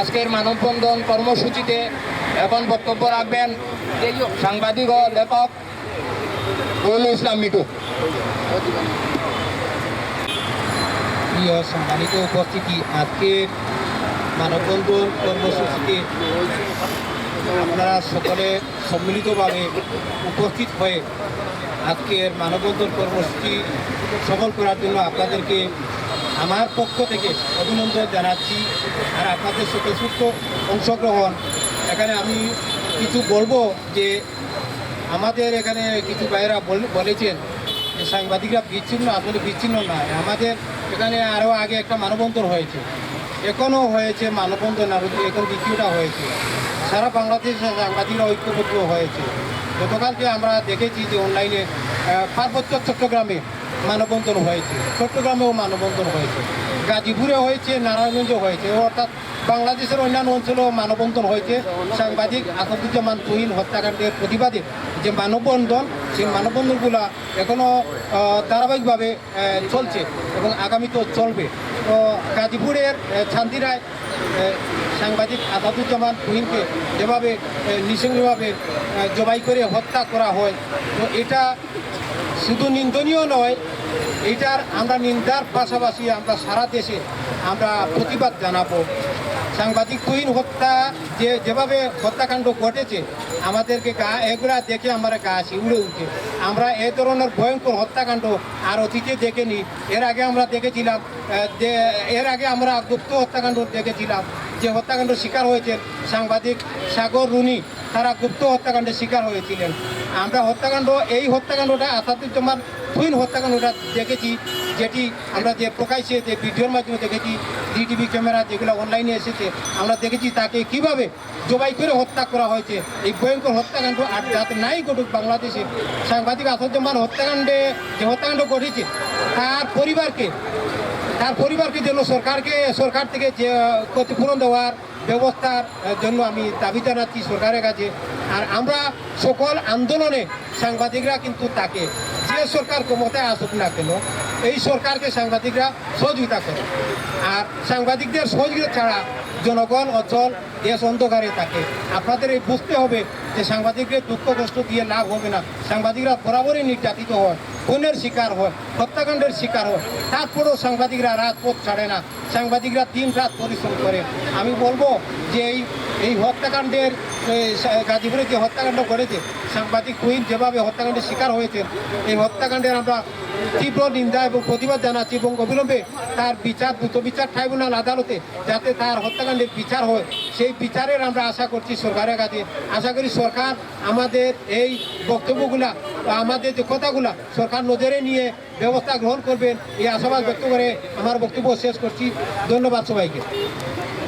আজকের মানববন্ধন কর্মসূচিতে এখন বক্তব্য রাখবেন সাংবাদিক ও লেখক রুল ইসলাম মিটু প্রিয় সম্মানিত উপস্থিতি, আজকের মানববন্ধন কর্মসূচিতে আপনারা সকলে সম্মিলিতভাবে উপস্থিত হয়ে আজকের মানববন্ধন কর্মসূচি সফল করার জন্য আপনাদেরকে আমার পক্ষ থেকে অভিনন্দন জানাচ্ছি আর আপনাদের স্বতঃস্ফূর্ত অংশগ্রহণ। এখানে আমি কিছু বলব যে আমাদের এখানে কিছু ভাইয়েরা বল- বলেছেন যে সাংবাদিকরা বিচ্ছিন্ন, আসলে বিচ্ছিন্ন নয়। আমাদের এখানে আরও আগে একটা মানববন্ধন হয়েছে। এখনও হয়েছে মানববন্ধন আরও এখন দ্বিতীয়টা হয়েছে। সারা বাংলাদেশে সাংবাদিকরা ঐক্যবদ্ধ হয়েছে। গতকালকে আমরা দেখেছি যে অনলাইনে পার্বত্য চট্টগ্রামে মানববন্ধন হয়েছে চট্টগ্রামেও মানববন্ধন হয়েছে গাজীপুরে হয়েছে নারায়ণগঞ্জে হয়েছে অর্থাৎ বাংলাদেশের অন্যান্য অঞ্চলেও মানববন্ধন হয়েছে। সাংবাদিক আসাদুজ্জামান তুহিন হত্যাকাণ্ডের প্রতিবাদে যে মানববন্ধন সেই মানববন্ধনগুলো এখনও ধারাবাহিকভাবে চলছে এবং আগামীতেও চলবে। তো গাজীপুরের শান্তিরায় সাংবাদিক আসাদুজ্জামান তুহিনকে যেভাবে আহ, জবাই করে হত্যা করা হয় তো এটা শুধু নিন্দনীয় নয়, এটার আমরা নিন্দার পাশাপাশি আমরা সারা দেশে আমরা প্রতিবাদ জানাব। সাংবাদিক তুহিন হত্যা যে যেভাবে হত্যাকাণ্ড ঘটেছে, আমাদেরকে গা এগুলা দেখে আমরা গা শিউড়ে উঠে। আমরা এ ধরনের ভয়ঙ্কর হত্যাকাণ্ড আর অতীতে দেখেনি। এর আগে আমরা দেখেছিলাম যে, এর আগে আমরা গুপ্ত হত্যাকাণ্ড দেখেছিলাম। যে হত্যাকাণ্ড শিকার হয়েছে সাংবাদিক সাগর রুনি। তারা গুপ্ত হত্যাকাণ্ডের শিকার হয়েছিলেন। আমরা হত্যাকাণ্ড, এই হত্যাকাণ্ডটা আসাদুজ্জামান তুহিন হত্যাকাণ্ডটা দেখেছি, যেটি আমরা যে প্রকাশ্যে যে ভিডিওর মাধ্যমে দেখেছি ডিটিভি ক্যামেরা যেগুলো অনলাইনে এসেছে, আমরা দেখেছি তাকে কীভাবে জবাই করে হত্যা করা হয়েছে। এই ভয়ঙ্কর হত্যাকাণ্ড আর যাতে নাই ঘটুক বাংলাদেশে, সাংবাদিক আসাদুজ্জামান হত্যাকাণ্ডে যে হত্যাকাণ্ড ঘটেছে, তার পরিবারকে তার পরিবারকে জন্য সরকারকে, সরকার থেকে যে ক্ষতিপূরণ দেওয়ার ব্যবস্থার জন্য আমি দাবি জানাচ্ছি সরকারের কাছে। আর আমরা সকল আন্দোলনে সাংবাদিকরা কিন্তু তাকে, যে সরকার ক্ষমতায় আসুক না কেন এই সরকারকে সাংবাদিকরা সহযোগিতা করে। আর সাংবাদিকদের সহযোগিতা ছাড়া জনগণ অচল, দেশ অন্ধকারে থাকে। আপনাদের এই বুঝতে হবে যে সাংবাদিকদের দুঃখ কষ্ট দিয়ে লাভ হবে না। সাংবাদিকরা বরাবরই নির্যাতিত হয়, খুনের শিকার হয়, হত্যাকাণ্ডের শিকার হয়। তারপরেও সাংবাদিকরা রাজপথ ছাড়ে না। সাংবাদিকরা দিন রাত পরিশ্রম করে। আমি বলব যে এই এই হত্যাকাণ্ডের গাজীপুরে যে হত্যাকাণ্ড করেছে সাংবাদিক কুইন যেভাবে হত্যাকাণ্ডের শিকার হয়েছে, এই হত্যাকাণ্ডের আমরা তীব্র নিন্দা এবং প্রতিবাদ জানাচ্ছি এবং অবিলম্বে তার বিচার, দ্রুত বিচার ট্রাইব্যুনাল আদালতে যাতে তার হত্যাকাণ্ডের বিচার হয়। সেই বিচারের আমরা আশা করছি সরকারের কাছে। আশা করি সরকার আমাদের এই বক্তব্যগুলা আমাদের যে কথাগুলা সরকার নজরে নিয়ে ব্যবস্থা গ্রহণ করবেন, এই আশাবাদ ব্যক্ত করে আমার বক্তব্য শেষ করছি। ধন্যবাদ সবাইকে।